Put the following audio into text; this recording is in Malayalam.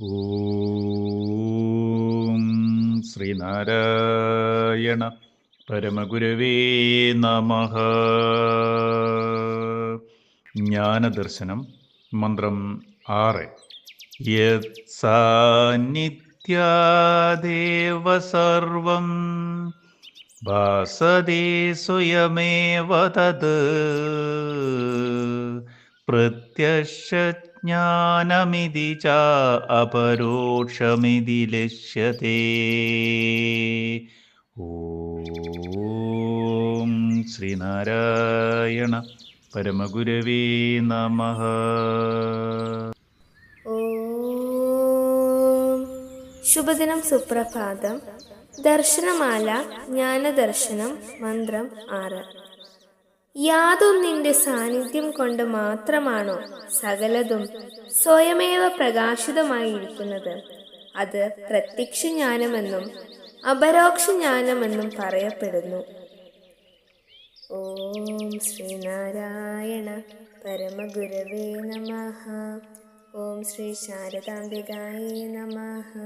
ഓം ശ്രീനാരായണ പരമഗുരവേ നമ. ജ്ഞാനദർശനം മന്ത്രം ആറ്. യത് സാന്നിധ്യാദേവ സർവം സ്വയമേവ തത്. പ്രത്യക്ഷജ്ഞാനമിതി ച അപരോക്ഷമിതി ലക്ഷ്യത്തെ. ഓം ശ്രീനാരായണ പരമഗുരവേ നമ. ശുഭദിനം സുപ്രഭാതം. ദർശനമാല ജ്ഞാനദർശനം മന്ത്രം ആറ്. യാതും നിന്റെ സാന്നിധ്യം കൊണ്ട് മാത്രമാണോ സകലതും സ്വയമേവ പ്രകാശിതമായിരിക്കുന്നത്? അത് പ്രത്യക്ഷ ജ്ഞാനമെന്നും അപരോക്ഷ ജ്ഞാനമെന്നും പറയപ്പെടുന്നു. ഓം ശ്രീനാരായണ പരമഗുരവേ നമ. ഓം ശ്രീ ശാരദാംബികായേ നമഃ.